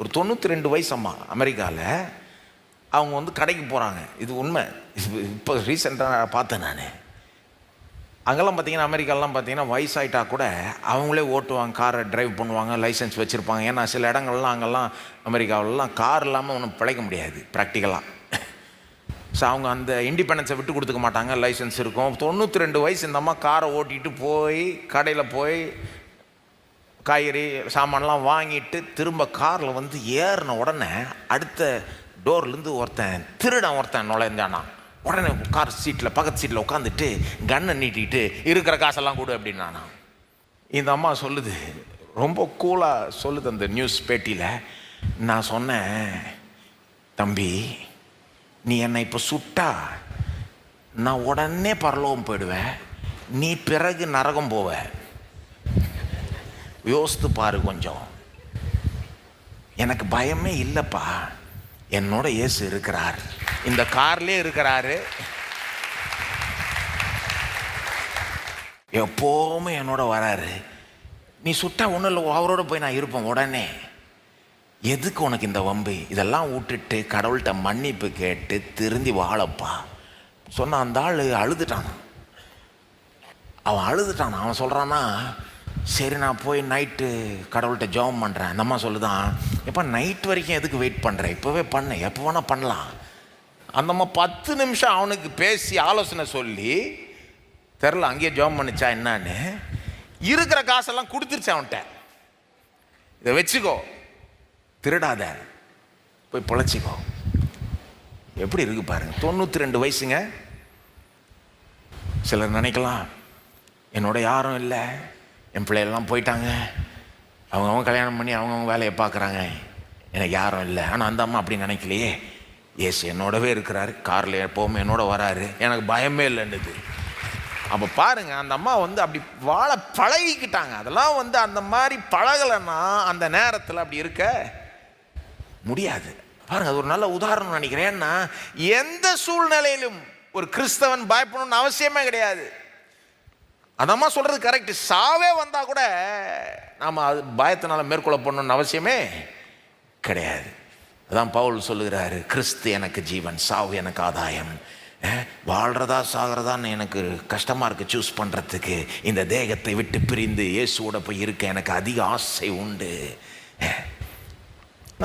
ஒரு தொண்ணூற்றி ரெண்டு வயசு அம்மா அமெரிக்காவில் அவங்க வந்து கடைக்கு போகிறாங்க இது உண்மை. இப்போ ரீசெண்டாக பார்த்தேன் நான். அங்கெல்லாம் பார்த்தீங்கன்னா அமெரிக்காலாம் பார்த்தீங்கன்னா வயசாயிட்டா கூட அவங்களே ஓட்டுவாங்க காரை டிரைவ் பண்ணுவாங்க லைசன்ஸ் வச்சுருப்பாங்க. ஏன்னா சில இடங்கள்லாம் அங்கெல்லாம் அமெரிக்காவிலலாம் கார் இல்லாமல் ஒன்றும் பிழைக்க முடியாது ப்ராக்டிக்கலாக ஸோ அவங்க அந்த இண்டிபெண்டன்ஸை விட்டு கொடுத்துக்க மாட்டாங்க. லைசன்ஸ் இருக்கும். தொண்ணூற்றி ரெண்டு வயசு இந்த அம்மா காரை ஓட்டிகிட்டு போய் கடையில் போய் காய்கறி சாமான்லாம் வாங்கிட்டு திரும்ப காரில் வந்து ஏறின உடனே அடுத்த டோர்லேருந்து ஒருத்தன் திருடன் ஒருத்தன் நுழைஞ்சானா? உடனே கார் சீட்டில் பக்கத்து சீட்டில் உட்காந்துட்டு கன்னை நீட்டிக்கிட்டு இருக்கிற காசெல்லாம் கொடு அப்படின்னானா. இந்த அம்மா சொல்லுது ரொம்ப கூலாக சொல்லுது அந்த நியூஸ் பேட்டியில் நான் சொன்னேன் தம்பி நீ என்னை இப்போ சுட்டா நான் உடனே பரலோகம் போயிடுவேன் நீ பிறகு நரகம் போவ. யோசித்து பாரு கொஞ்சம். எனக்கு பயமே இல்லைப்பா. என்னோட இயேசு இருக்கிறார். இந்த கார்லேயே இருக்கிறாரு. எப்போவுமே என்னோட வராரு. நீ சுட்டா ஒன்றும் இல்லை அவரோட போய் நான் இருப்பேன் உடனே. எதுக்கு உனக்கு இந்த வம்பு? இதெல்லாம் விட்டுட்டு கடவுள்கிட்ட மன்னிப்பு கேட்டு திருந்தி வாழப்பா. சொன்ன அந்த ஆள் அழுதுட்டான். அவன் அழுதுட்டான். அவன் சொல்கிறான்னா சரி நான் போய் நைட்டு கடவுள்கிட்ட ஜெபம் பண்ணுறேன் அந்த அம்மா சொல்லுதான் எப்போ நைட் வரைக்கும் எதுக்கு வெயிட் பண்ணுறேன் இப்போவே பண்ணு. எப்போ வேணால் பண்ணலாம். அந்த அம்மா பத்து நிமிஷம் அவனுக்கு பேசி ஆலோசனை சொல்லி தெரில அங்கேயே ஜெபம் பண்ணிச்சா என்னன்னு. இருக்கிற காசெல்லாம் கொடுத்துருச்சு அவன்கிட்ட. இதை வச்சுக்கோ. திருடாத. போய் பொழைச்சிக்கோ. எப்படி இருக்கு பாருங்க. தொண்ணூற்றி ரெண்டு வயசுங்க. சிலர் நினைக்கலாம் என்னோட யாரும் இல்லை. என் பிள்ளைகள்லாம் போயிட்டாங்க. அவங்க அவங்க கல்யாணம் பண்ணி அவங்கவுங்க வேலையை பார்க்குறாங்க. எனக்கு யாரும் இல்லை. ஆனால் அந்த அம்மா அப்படி நினைக்கலையே. ஏசு என்னோடவே இருக்கிறாரு. காரில் எப்போவுமே என்னோட வராரு. எனக்கு பயமே இல்லைன்றது அப்போ பாருங்கள் அந்த அம்மா வந்து அப்படி வாழ பழகிக்கிட்டாங்க. அதெல்லாம் வந்து அந்த மாதிரி பழகலைன்னா அந்த நேரத்தில் அப்படி இருக்க முடியாது. பாருங்க அது ஒரு நல்ல உதாரணம் நினைக்கிறேன். ஏன்னா எந்த சூழ்நிலையிலும் ஒரு கிறிஸ்தவன் பயப்படணும்னு அவசியமே கிடையாது. அதம்மா சொல்கிறது கரெக்ட் சாவே வந்தால் கூட நாம் அது பயத்தினால மேற்கொள்ள பண்ணணும்னு அவசியமே கிடையாது. அதான் பவுல் சொல்லுகிறாரு கிறிஸ்து எனக்கு ஜீவன் சாவு எனக்கு ஆதாயம். வாழ்கிறதா சாகிறதான்னு எனக்கு கஷ்டமாக இருக்குது சூஸ் பண்ணுறதுக்கு இந்த தேகத்தை விட்டு பிரிந்து இயேசுவோட போய் இருக்க எனக்கு அதிக ஆசை உண்டு.